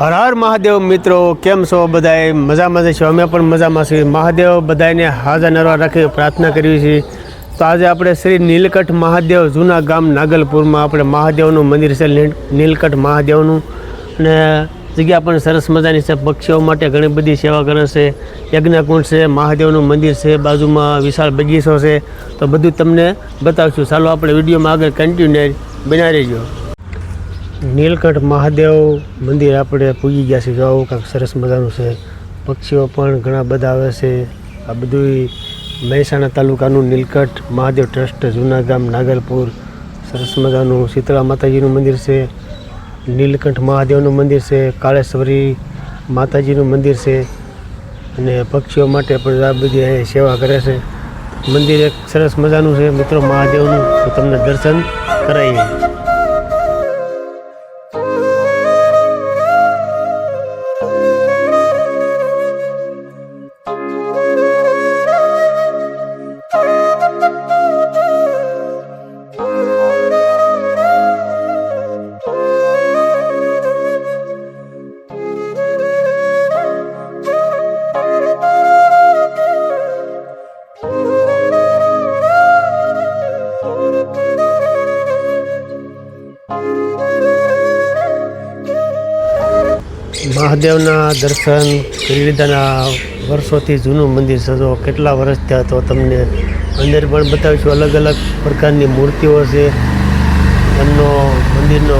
હર હર મહાદેવ મિત્રો, કેમ છો બધાએ? મજામાં છો અમે પણ મજામાં છીએ. મહાદેવ બધાને હાજર નરવા રાખી પ્રાર્થના કરવી છે તો આજે આપણે શ્રી નીલકંઠ મહાદેવ જૂના ગામ નાગલપુરમાં આપણે મહાદેવનું મંદિર છે, નીલ- નીલકંઠ મહાદેવનું. અને જગ્યા પણ સરસ મજાની છે. પક્ષીઓ માટે ઘણી બધી સેવા કરે છે. યજ્ઞકુંડ છે, મહાદેવનું મંદિર છે, બાજુમાં વિશાળ બગીચો છે. તો બધું તમને બતાવશું. ચાલો આપણે વિડીયોમાં આગળ કન્ટિન્યુ બનાવી રહેજો. નીલકંઠ મહાદેવ મંદિર આપણે પૂજી ગયા છે જો આવું કાંઈક સરસ મજાનું છે. પક્ષીઓ પણ ઘણા બધા આવે છે. આ બધું મહેસાણા તાલુકાનું નીલકંઠ મહાદેવ ટ્રસ્ટ જૂના ગામ નાગલપુર. સરસ મજાનું શીતળા માતાજીનું મંદિર છે. નીલકંઠ મહાદેવનું મંદિર છે. કાળેશ્વરી માતાજીનું મંદિર છે. અને પક્ષીઓ માટે પણ આ બધી સેવા કરે છે. મંદિર એક સરસ મજાનું છે. મિત્રો, મહાદેવનું તમને દર્શન કરાવીએ. મહાદેવના દર્શન કરી લીધાના વર્ષોથી જૂનું મંદિર છે જો કેટલા વર્ષ થયા તો તમને? અંદર પણ બતાવીશું અલગ અલગ પ્રકારની મૂર્તિઓ છે. એમનો મંદિરનો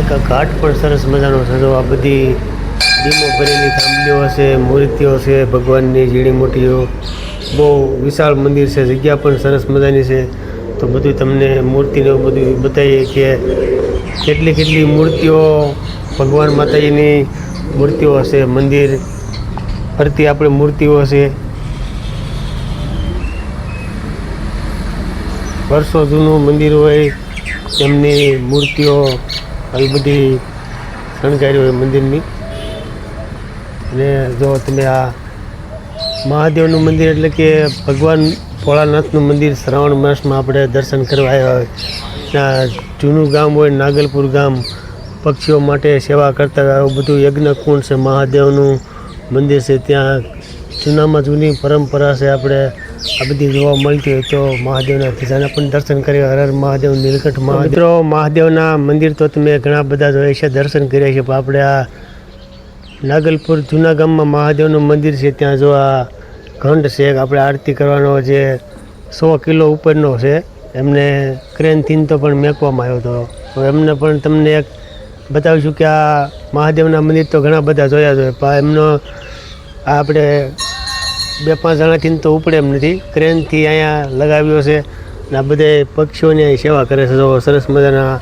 એક ઘાટ પણ સરસ મજાનો છે જો આ બધી ધીમો ભરેલી થાંભલીઓ છે મૂર્તિઓ છે, ભગવાનની ઝીણી મોટીઓ બહુ વિશાળ મંદિર છે, જગ્યા પણ સરસ મજાની છે. તો બધું તમને મૂર્તિને બધું બતાવીએ કે કેટલી કેટલી મૂર્તિઓ ભગવાન માતાજીની મૂર્તિઓ હશે, મંદિર ફરતી આપણે મૂર્તિઓ હશે. વર્ષો જૂનું મંદિર હોય, એમની મૂર્તિઓ, આવી બધી શણગારી હોય મંદિરની. અને જો તમે આ મહાદેવનું મંદિર એટલે કે ભગવાન ભોળાનાથનું મંદિર શ્રાવણ માસમાં આપણે દર્શન કરવા આવ્યા હોય જૂનું ગામ હોય, નાગલપુર ગામ પક્ષીઓ માટે સેવા કરતા હોય આવું બધું યજ્ઞકુંડ છે મહાદેવનું મંદિર છે. ત્યાં જૂનામાં જૂની પરંપરા છે આપણે. આ બધી જોવા મળતી હોય તો મહાદેવના ખીજાના પણ દર્શન કરી હર હર મહાદેવ નીલકંઠ મહાદેવ. મહાદેવના મંદિર તો તમે ઘણા બધા જોયા છે દર્શન કર્યા છે. પણ આપણે આ નાગલપુર જૂના ગામમાં મહાદેવનું મંદિર છે. ત્યાં જો આ ઘંટ છે આપણે આરતી કરવાનો જે સો કિલો ઉપરનો છે. એમને ક્રેનથી તો પણ મેકવામાં આવ્યો હતો. તો એમને પણ તમને એક બતાવીશું કે આ મહાદેવના મંદિર તો ઘણા બધા જોયા છે, પણ એમનો આ આપણે બે પાંચ જણાથી તો ઉપડે એમ નથી. ક્રેનથી અહીંયા લગાવ્યો છે અને આ બધે પક્ષીઓની અહીં સેવા કરે છે. જો સરસ મજાના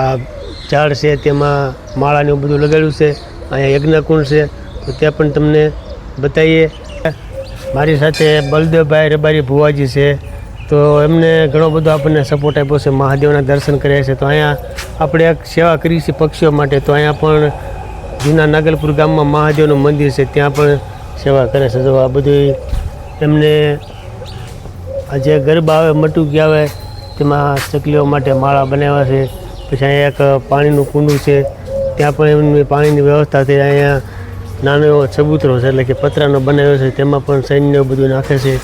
આ ઝાડ છે, તેમાં માળાને એવું બધું લગાડ્યું છે. અહીંયા યજ્ઞકુંડ છે. તો ત્યાં પણ તમને બતાવીએ. મારી સાથે બલદેવભાઈ રબારી ભુવાજી છે. તો એમને ઘણો બધો આપણને સપોર્ટ આપ્યો છે. મહાદેવના દર્શન કર્યા છે. તો અહીંયા આપણે એક સેવા કરી છે પક્ષીઓ માટે, તો અહીંયા પણ જૂના નાગલપુર ગામમાં મહાદેવનું મંદિર છે, ત્યાં પણ સેવા કરે છે. તો આ બધું એમને જે ગરબા આવે મટુકી આવે, તેમાં ચકલીઓ માટે માળા બનાવ્યા છે. પછી અહીંયા એક પાણીનું કુંડું છે, ત્યાં પણ એમની પાણીની વ્યવસ્થા થઈ અહીંયા નાનો એવો ચબૂતરો છે, એટલે કે પતરાનો બનાવ્યો છે, તેમાં પણ સૈન્ય બધું નાખે છે.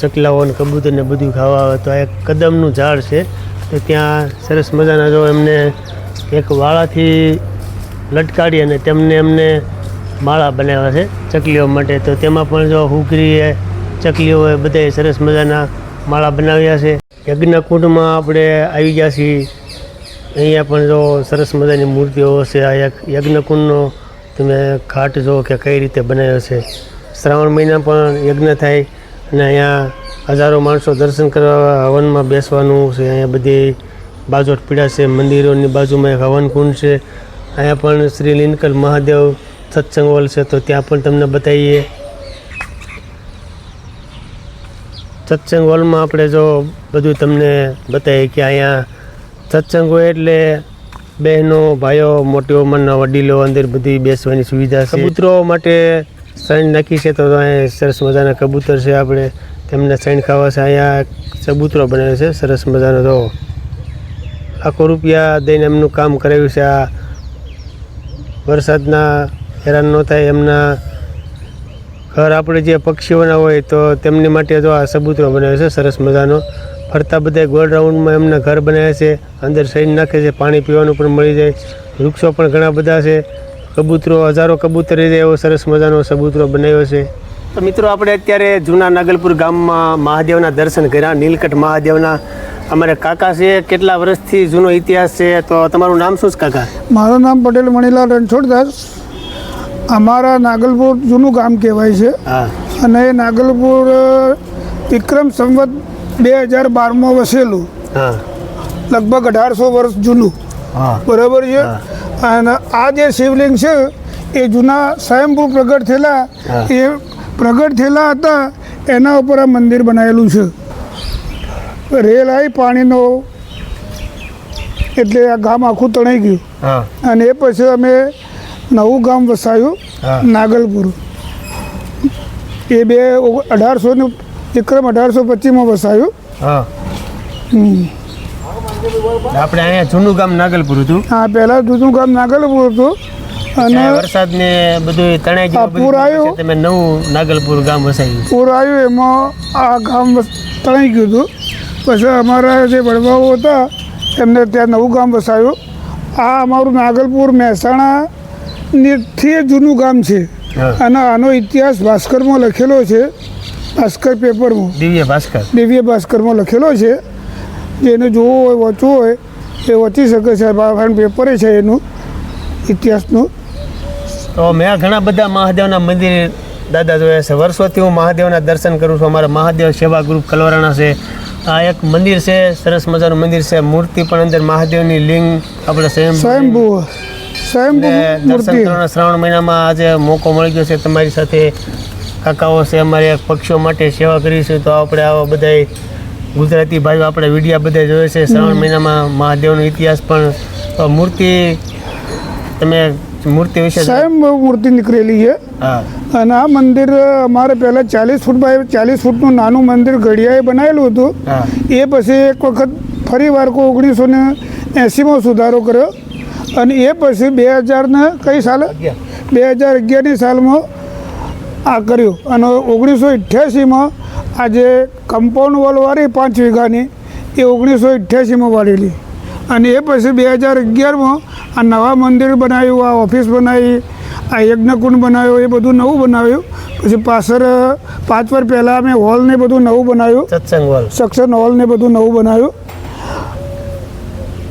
ચકલાઓ અને કબૂતરને બધું ખાવા આવે. તો આ એક કદમનું ઝાડ છે. તો ત્યાં સરસ મજાના જો એમને એક વાળાથી લટકાડી અને તેમને એમને માળા બનાવ્યા છે ચકલીઓ માટે. તો તેમાં પણ જો હુકરી ચકલીઓએ બધાય સરસ મજાના માળા બનાવ્યા છે. યજ્ઞકુંડમાં આપણે આવી ગયા છીએ. અહીંયા પણ જો સરસ મજાની મૂર્તિઓ છે. આ યજ્ઞકુંડનો તમે ઘાટ જો કે કઈ રીતે બનાવ્યો છે. શ્રાવણ મહિના પણ યજ્ઞ થાય અને અહીંયા હજારો માણસો દર્શન કરવા હવનમાં બેસવાનું છે. અહીંયા બધી બાજોટ પીડા છે. મંદિરોની બાજુમાં એક હવન કુંડ છે. અહીંયા પણ શ્રી લિનકલ મહાદેવ સત્સંગ હોલ છે. તો ત્યાં પણ તમને બતાવીએ. સત્સંગ હોલમાં આપણે જો બધું તમને બતાવીએ કે અહીંયા સત્સંગ હોય એટલે બહેનો ભાઈઓ મોટી ઉંમરના વડીલો અંદર બધી બેસવાની સુવિધા છે. કબૂતરો માટે સાઈન નાખી છે તો અહીંયા સરસ મજાના કબૂતર છે આપણે. તેમને સૈન ખાવા છે. અહીંયા ચબૂતરો બનાવ્યો છે. સરસ મજાનો. તો લાખો રૂપિયા દઈને એમનું કામ કરાવ્યું છે. આ વરસાદના હેરાન ન થાય એમના ઘર આપણે જે પક્ષીઓના હોય તો તેમની માટે તો આ સબૂતરો બનાવ્યો છે. સરસ મજાનો. ફરતા બધા ગોળ રાઉન્ડમાં એમના ઘર બનાવ્યા છે. અંદર સૈન નાખે છે. પાણી પીવાનું પણ મળી જાય. વૃક્ષો પણ ઘણા બધા છે. કબૂતરો હજારો કબૂતર રહી જાય એવો સરસ મજાનો સબૂતરો બનાવ્યો છે. તો મિત્રો આપણે અત્યારે જૂના નાગલપુર ગામમાં મહાદેવના દર્શન કર્યા. નીલકંઠ મહાદેવના અમારે કાકા છે. કેટલા વર્ષથી જૂનો ઇતિહાસ છે? તો તમારું નામ શું છે કાકા? મારું નામ પટેલ મણીલાલ રણછોડદાસ. અમારા નાગલપુર જૂનું ગામ કહેવાય છે. અને એ નાગલપુર વિક્રમ સંવત બે હજાર બારમાં વસેલું. હા. લગભગ અઢારસો વર્ષ જૂનું. બરાબર છે? અને આ જે શિવલિંગ છે એ જૂના સ્વયંભૂ પ્રગટ થયેલા એ પ્રગટ થયેલા હતા એના ઉપર આ મંદિર બનાવેલું છે. રેલ આવી પાણીનો એટલે આ ગામ આખું તણાઈ ગયું. અને એ પછી અમે નવું ગામ વસાયું નાગલપુર. એ બે અઢારસો ને વિક્રમ અઢારસો પચીસમાં વસાયું. આપણે અહીંયા જૂનું ગામ નાગલપુર હતું. હા પહેલાં જૂનું ગામ નાગલપુર હતું. અને ત્યાં વરસાદ ને બધું તણાઈ ગયું પૂર આવ્યું. તમે નવું નાગલપુર ગામ વસાવ્યું પૂર આવ્યું એમાં આ ગામ તણાઈ ગયું હતું. પછી અમારા જે વડવાઓ હતા એમને ત્યાં નવું ગામ વસાયું. આ અમારું નાગલપુર મહેસાણાની થી જૂનું ગામ છે. અને આનો ઇતિહાસ ભાસ્કરમાં લખેલો છે. ભાસ્કર પેપરમાં. દિવ્ય ભાસ્કર. દિવ્ય ભાસ્કરમાં લખેલો છે. જેને જોવો હોય વાંચવું હોય એ વાંચી શકે છે. પેપરે છે એનું ઇતિહાસનું. તો મેં ઘણા બધા મહાદેવના મંદિર દાદા જોયા છે. વર્ષોથી હું મહાદેવના દર્શન કરું છું. અમારા મહાદેવ સેવા ગ્રુપ કલવરાણા છે. આ એક મંદિર છે સરસ મજાનું મંદિર છે. મૂર્તિ પણ અંદર મહાદેવની લિંગ આપણે સ્વયં સ્વયંભૂ દર્શન કરવાના શ્રાવણ મહિનામાં આજે મોકો મળી ગયો છે તમારી સાથે. કાકાઓ છે અમારે પક્ષીઓ માટે સેવા કરી છે. તો આપણે આવા બધા ગુજરાતી ભાઈઓ આપણે વિડીયા બધા જોયે છે. શ્રાવણ મહિનામાં મહાદેવનો ઇતિહાસ પણ. મૂર્તિ તમે મૂર્તિ વિશે સ્વયંભૂ મૂર્તિ નીકળેલી છે. અને આ મંદિર અમારે પહેલાં ચાલીસ ફૂટ બાય ચાલીસ ફૂટનું નાનું મંદિર ઘડિયાએ બનાવેલું હતું. એ પછી એક વખત ફરી વાર કો ઓગણીસો ને એંસીમાં સુધારો કર્યો. અને એ પછી બે હજારને કઈ સાલ? બે હજાર અગિયારની સાલમાં આ કર્યું. અને ઓગણીસો અઠ્યાસીમાં આ જે કમ્પાઉન્ડ વોલ વાળી પાંચ વીઘાની એ ઓગણીસો અઠ્યાસીમાં વાળેલી. અને એ પછી બે હજાર અગિયારમાં આ નવા મંદિર બનાવ્યું આ ઓફિસ બનાવી આ યજ્ઞકુંડ બનાવ્યો એ બધું નવું બનાવ્યું. પછી પાછળ પાંચ વર્ષ પહેલાં અમે હોલ ને બધું નવું બનાવ્યું. સત્સંગ હોલ સત્સંગ હોલ ને બધું નવું બનાવ્યું.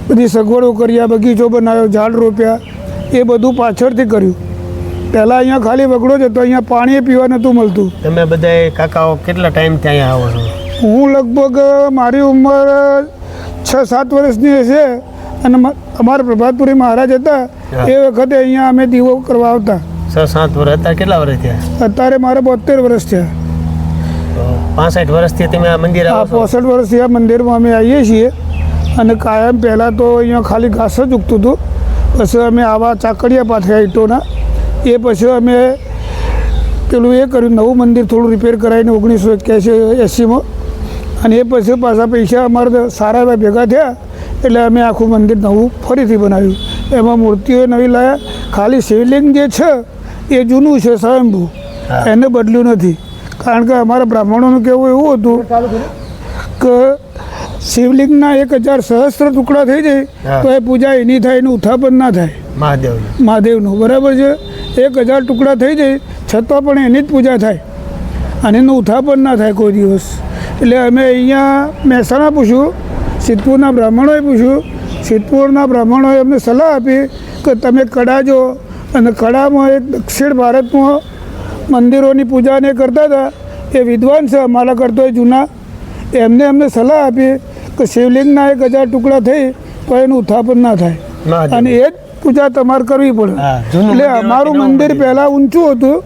બધી સગવડો કર્યા બગીચો બનાવ્યો ઝાડ રોપ્યા એ બધું પાછળથી કર્યું. પહેલાં અહીંયા ખાલી વગડો જ હતો અહીંયા પાણી પીવા નહોતું મળતું. તમે બધા કાકાઓ કેટલા ટાઈમથી અહીંયા આવો છો? હું લગભગ મારી ઉંમર છ સાત વર્ષની હશે અને અમારા પ્રભાતપુરી મહારાજ હતા એ વખતે અહીંયા અમે દીવો કરવા આવતા. છ સાત વર્ષ અત્યારે કેટલા વર્ષ થયા? અત્યારે મારે બોતેર વર્ષ થયા. પાસઠ વર્ષથી તમે આ મંદિર આ પોસઠ વર્ષથી આ મંદિરમાં અમે આવીએ છીએ અને કાયમ પહેલાં તો અહીંયા ખાલી ઘાસ જ ઉગતું હતું. પછી અમે આવા ચાકડિયા પાથર્યા ઈટોના એ પછી અમે પેલું એ કર્યું નવું મંદિર થોડું રિપેર કરાવીને ઓગણીસો એક્યાસી એંસીમાં. અને એ પછી પાછા પૈસા અમારે સારા એવા ભેગા થયા એટલે અમે આખું મંદિર નવું ફરીથી બનાવ્યું. એમાં મૂર્તિઓ નવી લાયા. ખાલી શિવલિંગ જે છે એ જૂનું છે સ્વયંભૂ. એને બદલ્યું નથી. કારણ કે અમારા બ્રાહ્મણોનું કહેવું એવું હતું કે શિવલિંગના એક હજાર સહસ્ત્ર ટુકડા થઈ જાય તો એ પૂજા એની થાય એનું ઉત્થાપન ના થાય. મહાદેવ મહાદેવનું. બરાબર છે? એક હજાર ટુકડા થઈ જાય છતાં પણ એની જ પૂજા થાય. અને એનું ઉત્થાપન ના થાય કોઈ દિવસ. એટલે અમે અહીંયા મહેસાણા પૂછ્યું સિદ્ધપુરના બ્રાહ્મણોએ પૂછ્યું સિદ્ધપુરના બ્રાહ્મણોએ અમને સલાહ આપી કે તમે કડા જો. અને કડામાં એક દક્ષિણ ભારતમાં મંદિરોની પૂજાને કરતા હતા. એ વિદ્વાન છે અમારા કરતો એ જૂના. એમને અમને સલાહ આપી કે શિવલિંગના એક હજાર ટુકડા થઈ તો એનું ઉત્થાપન ના થાય. અને એ જ પૂજા તમારે કરવી પડે. એટલે અમારું મંદિર? પહેલાં ઊંચું હતું.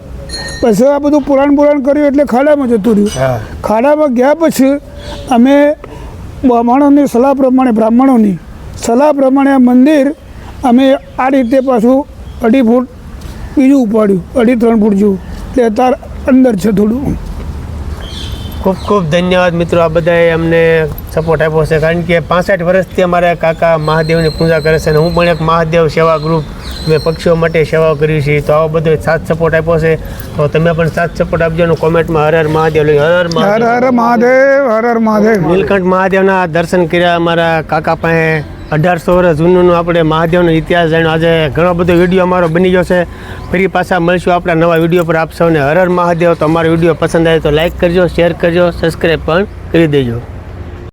પછી આ બધું પુરાણ પુરાણ કર્યું એટલે ખાડામાં જતું રહ્યું. ખાડામાં ગયા પછી અમે બ્રાહ્મણોની સલાહ પ્રમાણે બ્રાહ્મણોની સલાહ પ્રમાણે આ મંદિર અમે આ રીતે પાછું અઢી ફૂટ બીજું ઉપાડ્યું અઢી ત્રણ ફૂટ જેવું. એટલે અત્યારે અંદર છે થોડું. ખૂબ ખૂબ ધન્યવાદ મિત્રો આ બધાએ અમને સપોર્ટ આપ્યો છે. કારણ કે પાસઠ વર્ષથી અમારા કાકા મહાદેવની પૂજા કરે છે અને હું પણ એક મહાદેવ સેવા ગ્રુપ મેં પક્ષીઓ માટે સેવા કરી છે. તો આવો બધો સાથ સપોર્ટ આપ્યો છે. તો તમે પણ સાથ સપોર્ટ આપજો અને કોમેન્ટમાં હર હર મહાદેવ હર હર હર મહાદેવ. હર મહાદેવ હર મહાદેવ. નીલકંઠ મહાદેવના દર્શન કર્યા અમારા કાકા પાસે. અઢારસો વર્ષ જૂનું આપણે મહાદેવનો ઇતિહાસ જાણ્યો. આજે ઘણો બધો વીડિયો અમારો બની ગયો છે. ફરી પાછા મળશું આપણા નવા વીડિયો પર. આપ સૌને હર હર મહાદેવ. તો અમારો વીડિયો પસંદ આવે તો લાઈક કરજો શેર કરજો સબસ્ક્રાઈબ પણ કરી દેજો.